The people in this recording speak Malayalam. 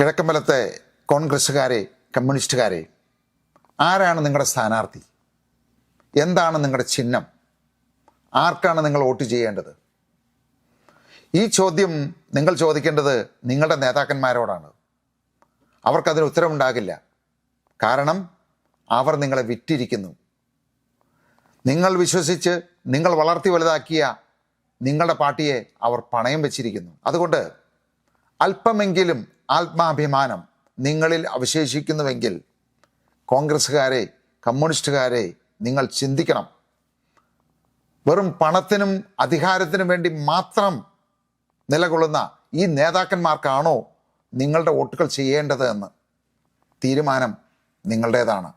കിഴക്കമ്പലത്തെ കോൺഗ്രസ്സുകാരെ കമ്മ്യൂണിസ്റ്റുകാരെ ആരാണ് നിങ്ങളുടെ സ്ഥാനാർത്ഥി? എന്താണ് നിങ്ങളുടെ ചിഹ്നം? ആർക്കാണ് നിങ്ങൾ വോട്ട് ചെയ്യേണ്ടത്? ഈ ചോദ്യം നിങ്ങൾ ചോദിക്കേണ്ടത് നിങ്ങളുടെ നേതാക്കന്മാരോടാണ്. അവർക്കതിന് ഉത്തരവുണ്ടാകില്ല. കാരണം അവർ നിങ്ങളെ വിറ്റിരിക്കുന്നു. നിങ്ങൾ വിശ്വസിച്ച് നിങ്ങൾ വളർത്തി വലുതാക്കിയ നിങ്ങളുടെ പാർട്ടിയെ അവർ പണയം വെച്ചിരിക്കുന്നു. അതുകൊണ്ട് അല്പമെങ്കിലും ആത്മാഭിമാനം നിങ്ങളിൽ അവശേഷിക്കുന്നുവെങ്കിൽ കോൺഗ്രസ്സുകാരെ കമ്മ്യൂണിസ്റ്റുകാരെ നിങ്ങൾ ചിന്തിക്കണം. വെറും പണത്തിനും അധികാരത്തിനും വേണ്ടി മാത്രം നിലകൊള്ളുന്ന ഈ നേതാക്കന്മാർക്കാണോ നിങ്ങളുടെ വോട്ടുകൾ ചെയ്യേണ്ടത് എന്ന് തീരുമാനം നിങ്ങളുടേതാണ്.